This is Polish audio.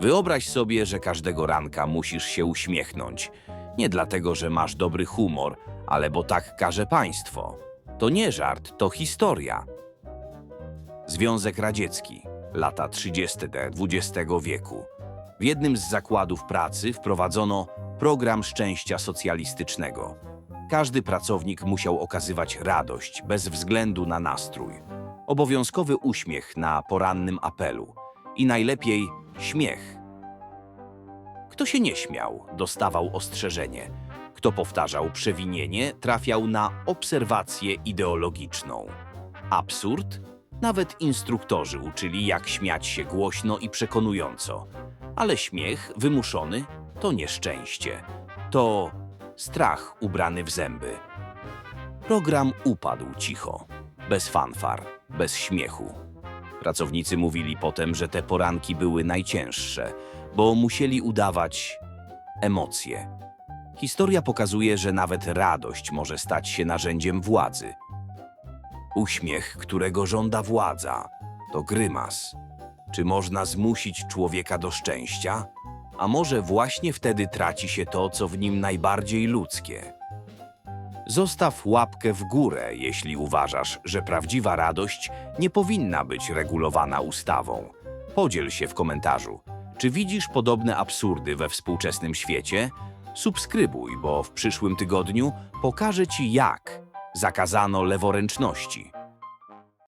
Wyobraź sobie, że każdego ranka musisz się uśmiechnąć. Nie dlatego, że masz dobry humor, ale bo tak każe państwo. To nie żart, to historia. Związek Radziecki, lata 30. XX wieku. W jednym z zakładów pracy wprowadzono program szczęścia socjalistycznego. Każdy pracownik musiał okazywać radość bez względu na nastrój. Obowiązkowy uśmiech na porannym apelu i najlepiej śmiech. Kto się nie śmiał, dostawał ostrzeżenie. Kto powtarzał przewinienie, trafiał na obserwację ideologiczną. Absurd? Nawet instruktorzy uczyli, jak śmiać się głośno i przekonująco. Ale śmiech wymuszony to nieszczęście. To strach ubrany w zęby. Program upadł cicho, bez fanfar, bez śmiechu. Pracownicy mówili potem, że te poranki były najcięższe, bo musieli udawać emocje. Historia pokazuje, że nawet radość może stać się narzędziem władzy. Uśmiech, którego żąda władza, to grymas. Czy można zmusić człowieka do szczęścia? A może właśnie wtedy traci się to, co w nim najbardziej ludzkie? Zostaw łapkę w górę, jeśli uważasz, że prawdziwa radość nie powinna być regulowana ustawą. Podziel się w komentarzu. Czy widzisz podobne absurdy we współczesnym świecie? Subskrybuj, bo w przyszłym tygodniu pokażę Ci jak zakazano leworęczności.